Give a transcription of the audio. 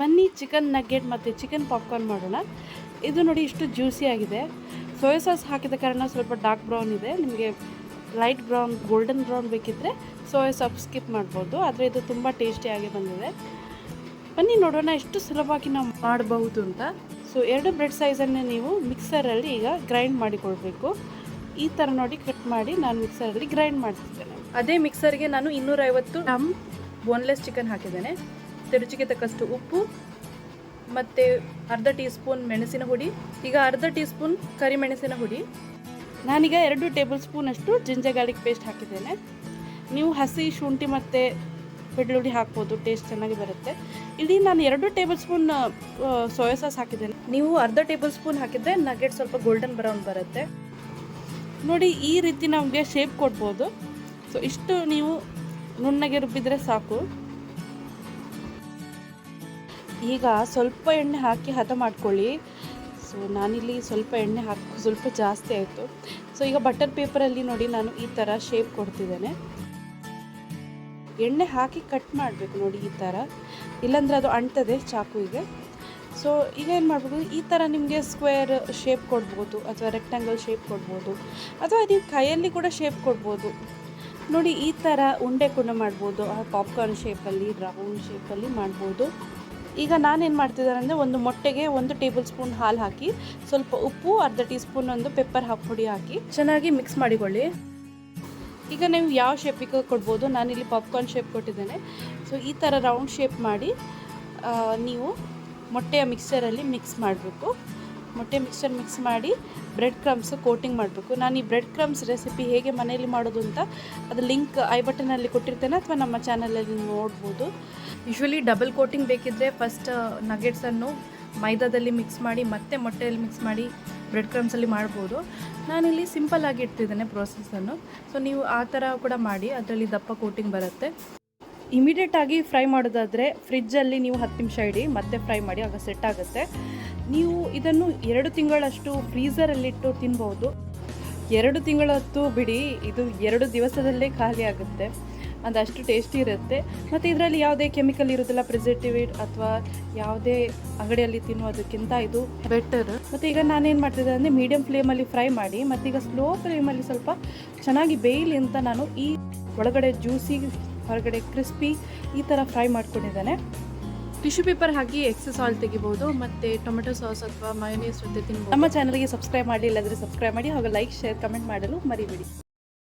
ಬನ್ನಿ ಚಿಕನ್ ನಗ್ಗೆಟ್ ಮತ್ತು chicken popcorn ಮಾಡೋಣ. ಇದು ನೋಡಿ ಇಷ್ಟು ಜ್ಯೂಸಿ ಆಗಿದೆ. ಸೋಯಾ ಸಾಸ್ ಹಾಕಿದ ಕಾರಣ ಸ್ವಲ್ಪ ಡಾರ್ಕ್ ಬ್ರೌನ್ ಇದೆ. ನಿಮಗೆ ಲೈಟ್ ಬ್ರೌನ್ ಗೋಲ್ಡನ್ ಬ್ರೌನ್ ಬೇಕಿದ್ದರೆ ಸೋಯಾ ಸಾಪ್ ಸ್ಕಿಪ್ ಮಾಡ್ಬೋದು. ಆದರೆ ಇದು ತುಂಬ ಟೇಸ್ಟಿಯಾಗಿ ಬಂದಿದೆ. ಬನ್ನಿ, ನೋಡೋಣ ಎಷ್ಟು ಸುಲಭವಾಗಿ ನಾವು ಮಾಡಬಹುದು ಅಂತ. ಸೊ ಎರಡು ಬ್ರೆಡ್ ಸೈಜನ್ನು ನೀವು ಮಿಕ್ಸರಲ್ಲಿ ಈಗ ಗ್ರೈಂಡ್ ಮಾಡಿಕೊಳ್ಬೇಕು. ಈ ಥರ ನೋಡಿ ಕಟ್ ಮಾಡಿ ನಾನು ಮಿಕ್ಸರಲ್ಲಿ ಗ್ರೈಂಡ್ ಮಾಡ್ತಿದ್ದೇನೆ. ಅದೇ ಮಿಕ್ಸರ್ಗೆ ನಾನು ಇನ್ನೂರೈವತ್ತು ಗ್ರಾಮ್ ಬೋನ್ಲೆಸ್ ಚಿಕನ್ ಹಾಕಿದ್ದೇನೆ. ರುಚಿಗೆ ತಕ್ಕಷ್ಟು ಉಪ್ಪು, ಮತ್ತು ಅರ್ಧ ಟೀ ಸ್ಪೂನ್ ಮೆಣಸಿನ ಹುಡಿ, ಈಗ ಅರ್ಧ ಟೀ ಸ್ಪೂನ್ ಕರಿಮೆಣಸಿನ ಹುಡಿ. ನಾನೀಗ ಎರಡು ಟೇಬಲ್ ಸ್ಪೂನಷ್ಟು ಜಿಂಜರ್ ಗಾರ್ಲಿಕ್ ಪೇಸ್ಟ್ ಹಾಕಿದ್ದೇನೆ. ನೀವು ಹಸಿ, ಶುಂಠಿ ಮತ್ತು ಬೆಳ್ಳುಳ್ಳಿ ಹಾಕ್ಬೋದು, ಟೇಸ್ಟ್ ಚೆನ್ನಾಗಿ ಬರುತ್ತೆ. ಇಲ್ಲಿ ನಾನು ಎರಡು ಟೇಬಲ್ ಸ್ಪೂನ್ ಸೋಯಾ ಸಾಸ್ ಹಾಕಿದ್ದೇನೆ. ನೀವು ಅರ್ಧ ಟೇಬಲ್ ಸ್ಪೂನ್ ಹಾಕಿದರೆ ನಗೆಟ್ ಸ್ವಲ್ಪ ಗೋಲ್ಡನ್ ಬ್ರೌನ್ ಬರುತ್ತೆ. ನೋಡಿ, ಈ ರೀತಿ ನಮಗೆ ಶೇಪ್ ಕೊಡ್ಬೋದು. ಸೊ, ಇಷ್ಟು ನೀವು ನುಣ್ಣಗೆ ರುಬ್ಬಿದರೆ ಸಾಕು. ಈಗ ಸ್ವಲ್ಪ ಎಣ್ಣೆ ಹಾಕಿ ಹದ ಮಾಡ್ಕೊಳ್ಳಿ. ಸೊ ನಾನಿಲ್ಲಿ ಸ್ವಲ್ಪ ಎಣ್ಣೆ ಹಾಕಿ, ಸ್ವಲ್ಪ ಜಾಸ್ತಿ ಆಯಿತು. ಸೊ ಈಗ ಬಟರ್ ಪೇಪರಲ್ಲಿ ನೋಡಿ ನಾನು ಈ ಥರ ಶೇಪ್ ಕೊಡ್ತಿದ್ದೇನೆ. ಎಣ್ಣೆ ಹಾಕಿ ಕಟ್ ಮಾಡಬೇಕು ನೋಡಿ ಈ ಥರ ಇಲ್ಲಾಂದರೆ ಅದು ಅಂಟದೆ ಚಾಕುವಿಗೆ. ಸೊ ಈಗ ಏನು ಮಾಡ್ಬೋದು, ಈ ಥರ ನಿಮಗೆ ಸ್ಕ್ವೇರ್ ಶೇಪ್ ಕೊಡ್ಬೋದು ಅಥವಾ ರೆಕ್ಟ್ಯಾಂಗಲ್ ಶೇಪ್ ಕೊಡ್ಬೋದು ಅಥವಾ ನೀವು ಕೈಯಲ್ಲಿ ಕೂಡ ಶೇಪ್ ಕೊಡ್ಬೋದು. ನೋಡಿ ಈ ಥರ ಉಂಡೆ ಕೂಡ ಮಾಡ್ಬೋದು ಪಾಪ್ಕಾರ್ನ್ ಶೇಪಲ್ಲಿ ರೌಂಡ್ ಶೇಪಲ್ಲಿ ಮಾಡ್ಬೋದು. ಈಗ ನಾನೇನು ಮಾಡ್ತಿದ್ದಾರೆ ಅಂದರೆ ಒಂದು ಮೊಟ್ಟೆಗೆ ಒಂದು ಟೇಬಲ್ ಸ್ಪೂನ್ ಹಾಲು ಹಾಕಿ, ಸ್ವಲ್ಪ ಉಪ್ಪು, ಅರ್ಧ ಟೀ ಸ್ಪೂನ್ ಒಂದು ಪೆಪ್ಪರ್ ಹಾಕಿ ಪುಡಿ ಹಾಕಿ ಚೆನ್ನಾಗಿ ಮಿಕ್ಸ್ ಮಾಡಿಕೊಳ್ಳಿ. ಈಗ ನೀವು ಯಾವ ಶೇಪಿಗೆ ಕೊಡ್ಬೋದು, ನಾನಿಲ್ಲಿ ಪಾಪ್ಕಾರ್ನ್ ಶೇಪ್ ಕೊಟ್ಟಿದ್ದೇನೆ. ಸೊ ಈ ಥರ ರೌಂಡ್ ಶೇಪ್ ಮಾಡಿ ನೀವು ಮೊಟ್ಟೆಯ ಮಿಕ್ಸರಲ್ಲಿ ಮಿಕ್ಸ್ ಮಾಡಬೇಕು. ಮೊಟ್ಟೆ ಮಿಕ್ಸರ್ ಮಿಕ್ಸ್ ಮಾಡಿ ಬ್ರೆಡ್ ಕ್ರಮ್ಸ್ ಕೋಟಿಂಗ್ ಮಾಡಬೇಕು. ನಾನು ಈ ಬ್ರೆಡ್ ಕ್ರಮ್ಸ್ ರೆಸಿಪಿ ಹೇಗೆ ಮನೆಯಲ್ಲಿ ಮಾಡೋದು ಅಂತ ಅದು ಲಿಂಕ್ ಐ ಬಟನಲ್ಲಿ ಕೊಟ್ಟಿರ್ತೇನೆ ಅಥವಾ ನಮ್ಮ ಚಾನಲಲ್ಲಿ ನೋಡ್ಬೋದು. ಯೂಶ್ವಲಿ ಡಬಲ್ ಕೋಟಿಂಗ್ ಬೇಕಿದ್ದರೆ ಫಸ್ಟ್ ನಗೆಟ್ಸನ್ನು ಮೈದಾದಲ್ಲಿ ಮಿಕ್ಸ್ ಮಾಡಿ ಮತ್ತೆ ಮೊಟ್ಟೆಯಲ್ಲಿ ಮಿಕ್ಸ್ ಮಾಡಿ ಬ್ರೆಡ್ ಕ್ರಮ್ಸಲ್ಲಿ ಮಾಡ್ಬೋದು. ನಾನಿಲ್ಲಿ ಸಿಂಪಲ್ ಆಗಿ ಇಡ್ತಿದ್ದೇನೆ ಪ್ರೋಸೆಸನ್ನು ಸೊ ನೀವು ಆ ಥರ ಕೂಡ ಮಾಡಿ, ಅದರಲ್ಲಿ ದಪ್ಪ ಕೋಟಿಂಗ್ ಬರುತ್ತೆ. ಇಮಿಡಿಯೇಟ್ ಆಗಿ ಫ್ರೈ ಮಾಡೋದಾದರೆ ಫ್ರಿಜ್ಜಲ್ಲಿ ನೀವು ಹತ್ತು ನಿಮಿಷ ಇಡಿ, ಮತ್ತೆ ಫ್ರೈ ಮಾಡಿ ಆಗ ಸೆಟ್ ಆಗುತ್ತೆ. ನೀವು ಇದನ್ನು ಎರಡು ತಿಂಗಳಷ್ಟು ಫ್ರೀಸರಲ್ಲಿಟ್ಟು ತಿನ್ಬೋದು. ಎರಡು ತಿಂಗಳತ್ತು ಬಿಡಿ, ಇದು ಎರಡು ದಿವಸದಲ್ಲೇ ಖಾಲಿ ಆಗುತ್ತೆ. ಅಷ್ಟು ಟೇಸ್ಟಿ ಇರುತ್ತೆ. ಮತ್ತು ಇದರಲ್ಲಿ ಯಾವುದೇ ಕೆಮಿಕಲ್ ಇರೋದಿಲ್ಲ ಪ್ರಿಸರ್ಟಿವೇಟ್ ಅಥವಾ ಯಾವುದೇ ಅಂಗಡಿಯಲ್ಲಿ ತಿನ್ನುವುದಕ್ಕಿಂತ ಇದು ಬೆಟರ್ ಮತ್ತು ಈಗ ನಾನೇನು ಮಾಡ್ತಿದ್ದೆ ಅಂದರೆ ಮೀಡಿಯಮ್ ಫ್ಲೇಮಲ್ಲಿ ಫ್ರೈ ಮಾಡಿ ಮತ್ತು ಈಗ ಸ್ಲೋ ಫ್ಲೇಮಲ್ಲಿ ಸ್ವಲ್ಪ ಚೆನ್ನಾಗಿ ಬೇಯಲಿ ಅಂತ ನಾನು ಈ ಒಳಗಡೆ ಜ್ಯೂಸಿ ಹೊರಗಡೆ ಕ್ರಿಸ್ಪಿ ಈ ಥರ ಫ್ರೈ ಮಾಡ್ಕೊಂಡಿದ್ದಾನೆ. ಟಿಶ್ಯೂ ಪೇಪರ್ ಹಾಕಿ ಎಕ್ಸಸ್ ಆಯಿಲ್ ತೆಗಿಬೋದು ಮತ್ತು ಟೊಮೆಟೊ ಸಾಸ್ ಅಥವಾ ಮಯೋನೀಸ್ ಜೊತೆ ತಿನ್ಬೋದು. ನಮ್ಮ ಚಾನಲ್ಗೆ ಸಬ್ಸ್ಕ್ರೈಬ್ ಮಾಡಿ ಇಲ್ಲದ್ರೆ ಸಬ್ಸ್ಕ್ರೈಬ್ ಮಾಡಿ ಹಾಗೂ ಲೈಕ್ ಶೇರ್ ಕಮೆಂಟ್ ಮಾಡಲು ಮರಿಬೇಡಿ.